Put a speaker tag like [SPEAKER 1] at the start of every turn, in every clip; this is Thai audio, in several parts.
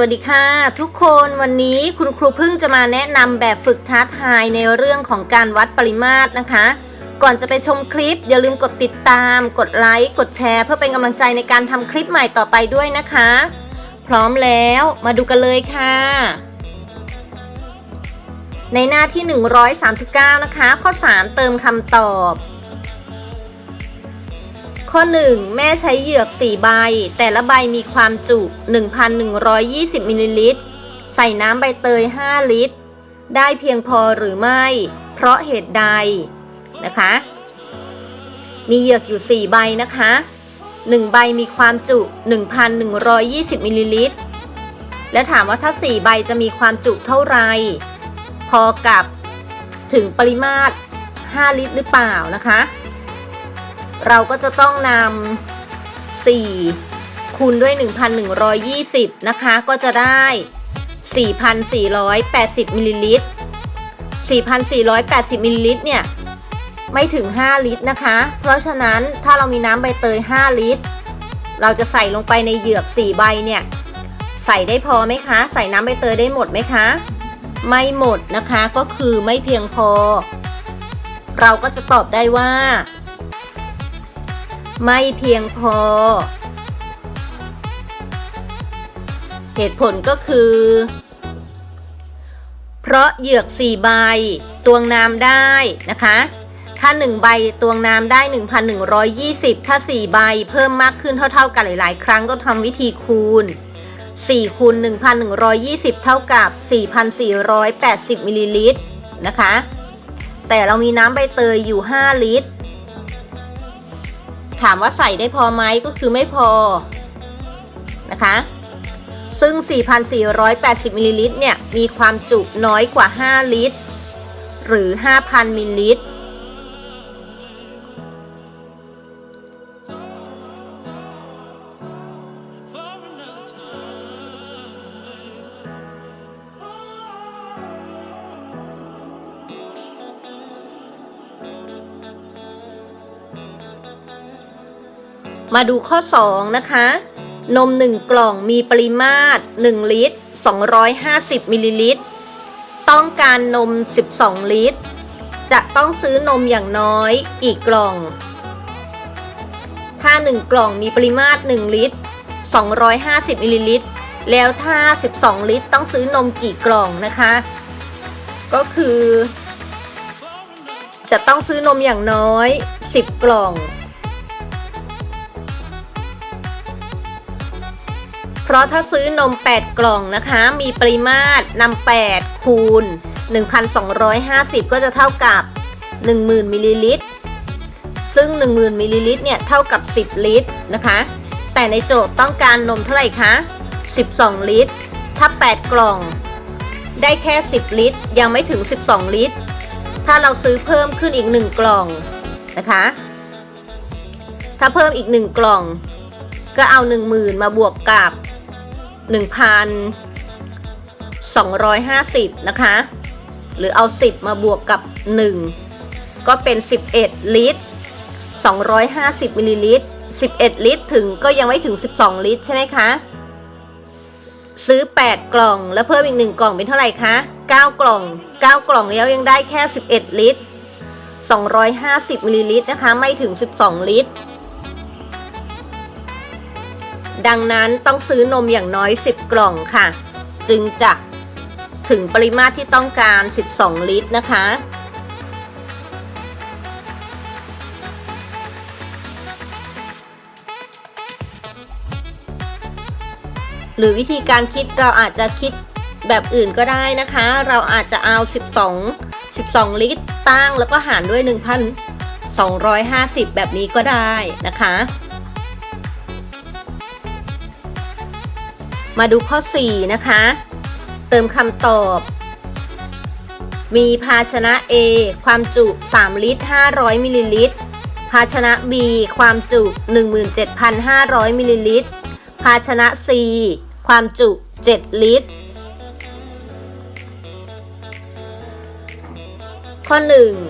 [SPEAKER 1] วัสดีค่ะ ทุกคนวันนี้คุณครูพึ่งจะมาแนะนำแบบฝึกท้าทายในเรื่องของการวัดปริมาตรนะคะ ก่อนจะไปชมคลิป อย่าลืมกดติดตาม กดไลค์กดแชร์ เพื่อเป็นกำลังใจในการทำคลิปใหม่ต่อไปด้วยนะคะ พร้อมแล้วมาดูกันเลยค่ะ ในหน้าที่ 139 นะคะ ข้อ 3 เติมคำตอบ ข้อ 1 แม่ใช้เหยือก 4 ใบ แต่ละใบมีความจุ 1,120มิลลิลิตร ใส่น้ำใบเตย 5 ลิตร ได้เพียงพอหรือไม่ เพราะเหตุใดนะคะ มีเหยือกอยู่ 4 ใบนะคะ 1 ใบมีความจุ 1,120มิลลิลิตร และถามว่าถ้า 4 ใบจะมีความจุเท่าไหร่ พอกับถึงปริมาตร 5 ลิตรหรือเปล่านะคะ เราก็จะต้องนำ4คูณด้วย 1,120 นะคะ ก็จะได้ 4,480มิลลิลิตร4,480มิลลิลิตรเนี่ย ไม่ถึง 5 ลิตรนะคะ เพราะฉะนั้นถ้าเรามีน้ำใบเตย 5 ลิตร เราจะใส่ลงไปในเหยือก 4 ใบเนี่ย ใส่ได้พอไหมคะ ใส่น้ำใบเตยได้หมดไหมคะ ไม่หมดนะคะก็คือไม่เพียงพอ เราก็จะตอบได้ว่า ไม่เพียงพอ เหตุผลก็คือ เพราะเหยือก 4 ใบตวงน้ำได้นะคะ ถ้า 1 ใบตวงน้ำได้ 1,120 ถ้า 4 ใบเพิ่มมากขึ้นเท่า ๆ กันหลาย ๆ ครั้งก็ทำวิธีคูณ4คูณ1,120 เท่ากับ 4,480มิลลิลิตรนะคะ แต่เรามีน้ำใบเตยอยู่ 5 ลิตร ถามว่าใส่ได้พอไหมก็คือไม่พอนะคะ ซึ่ง 4,480 มิลลิลิตรเนี่ย มีความจุน้อยกว่า 5 ลิตร หรือ 5,000 มิลลิลิตร มาดูข้อ 2 นะคะ นม 1 กล่องมีปริมาตร 1 ลิตร 250 มิลลิลิตร ต้องการนม 12 ลิตร จะต้องซื้อนมอย่างน้อยกี่กล่อง ถ้า 1 กล่องมีปริมาตร 1 ลิตร 250 มิลลิลิตร แล้วถ้า 12 ลิตร ต้องซื้อนมกี่กล่องนะคะ ก็คือ จะต้องซื้อนมอย่างน้อย 10 กล่อง เพราะถ้าซื้อนม 8 กล่องนะคะ มีปริมาตรนำ8คูณ 1,250 ก็จะเท่ากับ 10,000มิลลิลิตร ซึ่ง 10,000มิลลิลิตรเนี่ยเท่ากับ 10 ลิตรนะคะ แต่ในโจทย์ต้องการนมเท่าไหร่คะ 12 ลิตร ถ้า 8 กล่อง ได้แค่ 10 ลิตร ยังไม่ถึง 12 ลิตร ถ้าเราซื้อเพิ่มขึ้นอีก 1 กล่องนะคะ ถ้าเพิ่มอีก 1 กล่องก็เอา 10,000 มาบวกกับ 1,250 นะคะ หรือเอา 10 มาบวกกับ 1 ก็เป็น 11 ลิตร 250มิลลิลิตร 11 ลิตรถึงก็ยังไม่ถึง 12 ลิตรใช่ไหมคะ ซื้อ 8 กล่องแล้วเพิ่มอีก 1 กล่องเป็นเท่าไหร่คะ 9 กล่อง 9 กล่องแล้วยังได้แค่ 11 ลิตร 250มิลลิลิตรนะคะ ไม่ถึง 12 ลิตร ดังนั้นต้องซื้อนมอย่างน้อย 10 กล่องค่ะ จึงจะถึงปริมาตรที่ต้องการ 12 ลิตรนะคะ หรือวิธีการคิดเราอาจจะคิดแบบอื่นก็ได้นะคะ เราอาจจะเอา 12 12 ลิตรตั้งแล้วก็หารด้วย 1,250 แบบนี้ก็ได้นะคะ มาดูข้อ 4 นะคะ เติมคำตอบ มีภาชนะ A ความจุ 3 ลิตร 500 มิลลิลิตร ภาชนะ B ความจุ 17,500 มิลลิลิตร ภาชนะ C ความจุ 7 ลิตร ข้อ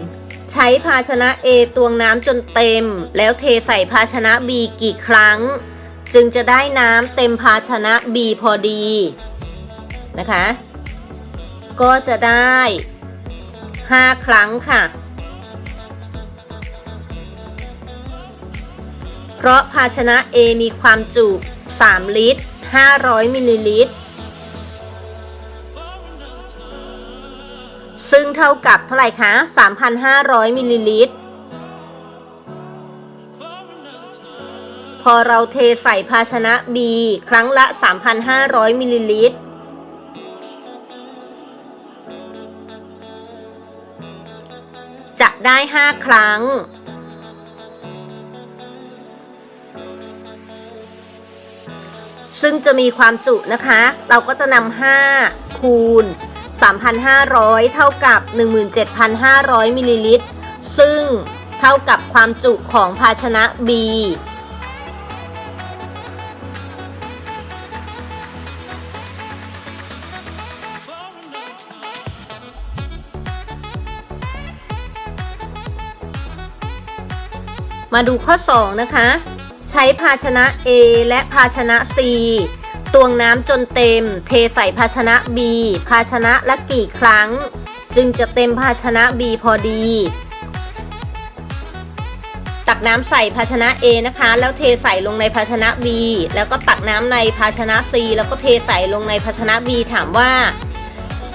[SPEAKER 1] 1 ใช้ภาชนะ A ตวงน้ำจนเต็ม แล้วเทใส่ภาชนะ B กี่ครั้ง จึงจะได้น้ำเต็มภาชนะ B พอดีนะคะ ก็จะได้ 5 ครั้งค่ะ เพราะภาชนะ A มีความจุ 3 ลิตร 500 มิลลิลิตร ซึ่งเท่ากับเท่าไหร่คะ 3,500 มิลลิลิตร อเราเทใส่ภาชนะ B ครั้งละ 3,500มิลลิลิตร จะได้ 5 ครั้ง ซึ่งจะมีความจุนะคะ เราก็จะนำ5คูณ 3,500 เท่ากับ 17,500มิลลิลิตร ซึ่งเท่ากับความจุของภาชนะ B มาดูข้อ 2 นะคะ ใช้ภาชนะ A และภาชนะ C ตวงน้ำจนเต็ม เทใส่ภาชนะ B ภาชนะละกี่ครั้ง จึงจะเต็มภาชนะ B พอดี ตักน้ำใส่ภาชนะ A นะคะ แล้วเทใส่ลงในภาชนะ B แล้วก็ตักน้ำในภาชนะ C แล้วก็เทใส่ลงในภาชนะ B ถามว่า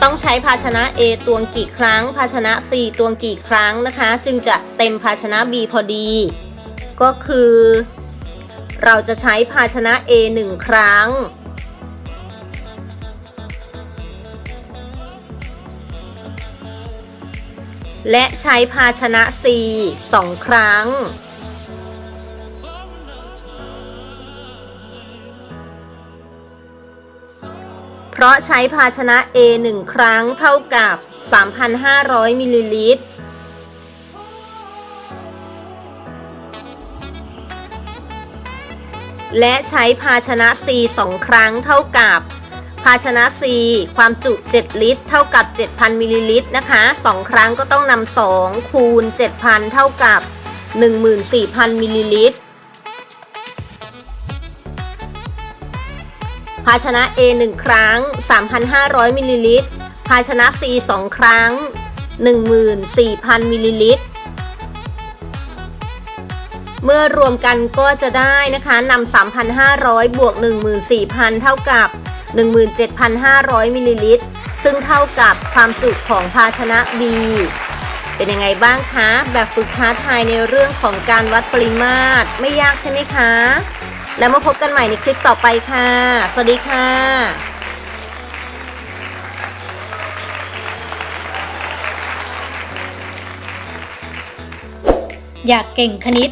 [SPEAKER 1] ต้องใช้ภาชนะ A ตวงกี่ครั้ง ภาชนะ C ตวงกี่ครั้งนะคะ จึงจะเต็มภาชนะ B พอดี ก็คือ เราจะใช้ภาชนะ A 1 ครั้ง และใช้ภาชนะ C 2 ครั้ง เพราะใช้ภาชนะ A 1 ครั้งเท่ากับ 3,500 มิลลิลิตร และใช้ภาชนะ C 2 ครั้งเท่ากับ ภาชนะ C ความจุ 7 ลิตร เท่ากับ 7,000 มิลลิลิตรนะคะ 2 ครั้งก็ต้องนำ2คูณ 7,000 เท่ากับ 14,000 มิลลิลิตร ภาชนะ A 1 ครั้ง 3,500 มิลลิลิตร ภาชนะ C 2 ครั้ง 14,000 มิลลิลิตร เมื่อรวมกันก็จะได้นะคะนำ3,500 บวก 14,000 เท่ากับ 17,500 มิลลิลิตร ซึ่งเท่ากับความจุของภาชนะ B เป็นยังไงบ้างคะ แบบฝึกท้าทายในเรื่องของการวัดปริมาตรไม่ยากใช่ไหมคะ แล้วมาพบกันใหม่ในคลิปต่อไปค่ะ สวัสดีค่ะ
[SPEAKER 2] อยากเก่งคณิต